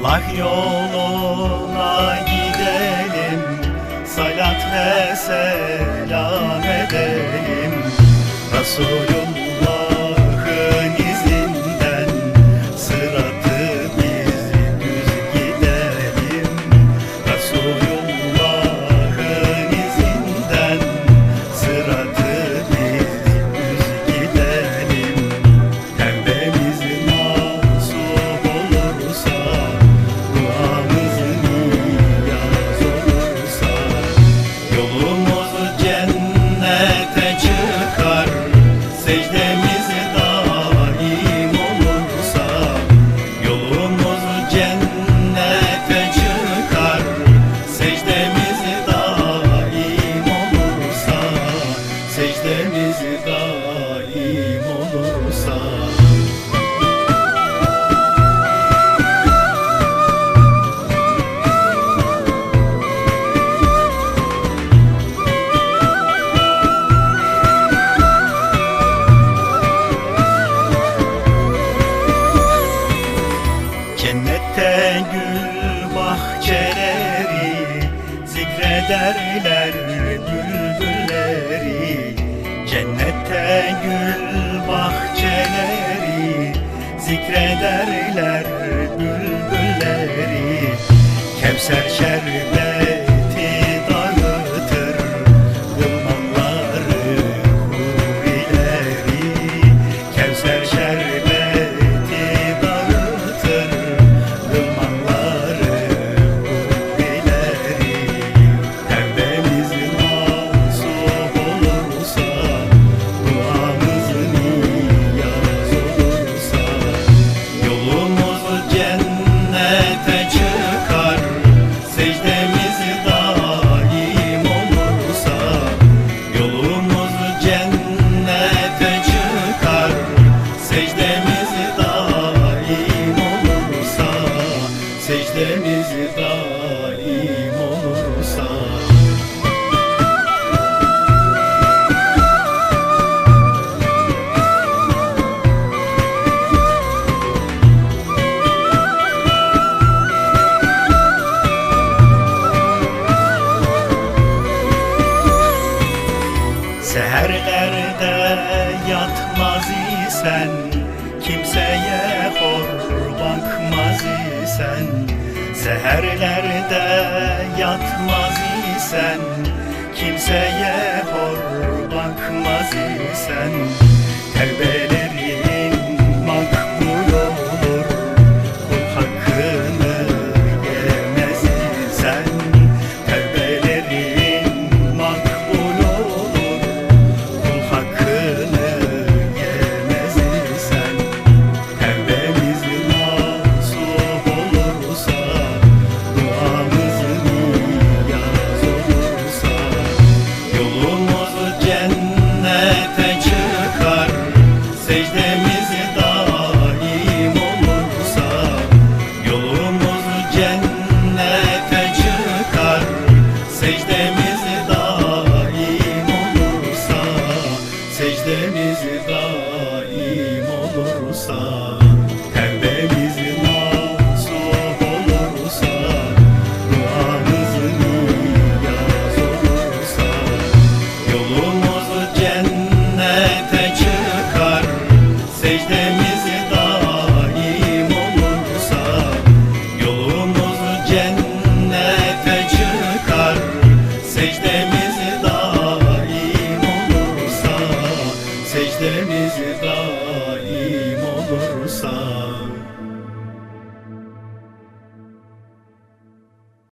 Allah yoluna gidelim Salat ve selam edelim. Resulü secde. verler bülbülleri. Cennette gül bahçeleri. Zikrederler bülbülleri. Kevser şerbet isen Seherlerde yatmaz isen Kimseye hor bakmaz isen. Tevbe secdemiz daim olursa Yolumuz cennete çıkar. Secdemiz daim olursa Secdemiz